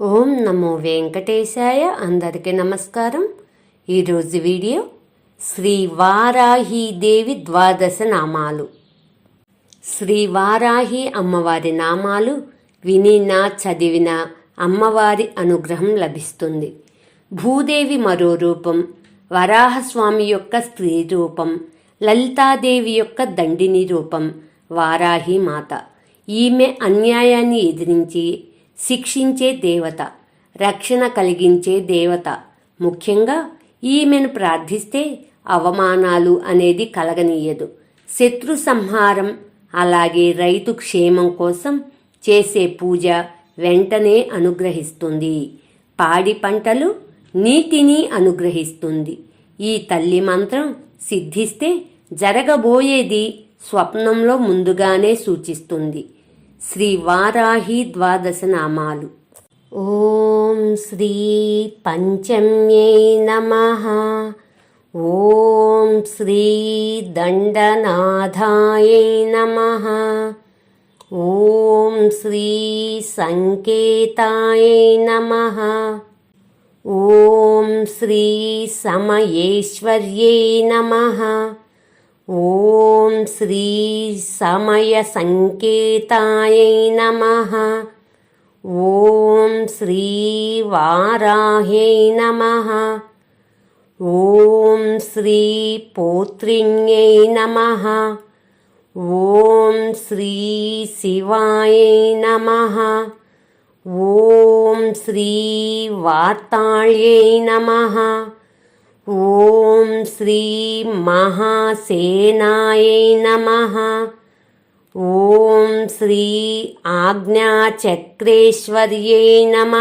ఓం నమో వెంకటేశాయ అందరికీ నమస్కారం. ఈరోజు వీడియో శ్రీ వారాహీదేవి ద్వాదశ నామాలు. శ్రీ వారాహి అమ్మవారి నామాలు వినినా చదివిన అమ్మవారి అనుగ్రహం లభిస్తుంది. భూదేవి మరో రూపం వరాహస్వామి యొక్క స్త్రీ రూపం లలితాదేవి యొక్క దండిని రూపం వారాహి మాత. ఈమె అన్యాయాన్ని ఎదిరించి శిక్షించే దేవత రక్షణ కలిగించే దేవత. ముఖ్యంగా ఈమెను ప్రార్థిస్తే అవమానాలు అనేది కలగనీయదు. శత్రు సంహారం అలాగే రైతు క్షేమం కోసం చేసే పూజ వెంటనే అనుగ్రహిస్తుంది. పాడి పంటలు నీటిని అనుగ్రహిస్తుంది. ఈ తల్లి మంత్రం సిద్ధిస్తే జరగబోయేది స్వప్నంలో ముందుగానే సూచిస్తుంది. శ్రీ వారాహి ద్వాదశ నామాలు ఓం శ్రీ పంచమ్యై నమ. ఓం శ్రీ దండనాథాయై నమ. ఓం శ్రీ సంకేతాయై నమ. ఓం శ్రీ సమయేశ్వర్యై నమ. ఓం श्रीसमयसङ्केतायै नमः। ॐ श्रीवाराह्यै नमः। ॐ श्रीपोत्रिण्यै नमः। ॐ श्रीशिवायै नमः। ॐ श्रीवार्ताळ्यै नमः। ఓం శ్రీ మహాసేనాయై నమ. ఓం శ్రీ ఆజ్ఞాచక్రేశ్వర్యై నమ.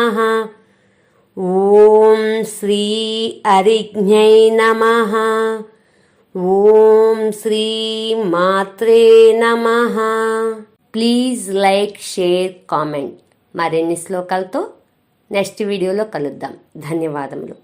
ఓం శ్రీ అరిజ్ఞై నమ. ఓం శ్రీ మాత్రే నమ. Please like share comment. మరిన్ని శ్లోకాలతో నెక్స్ట్ వీడియోలో కలుద్దాం. ధన్యవాదములు.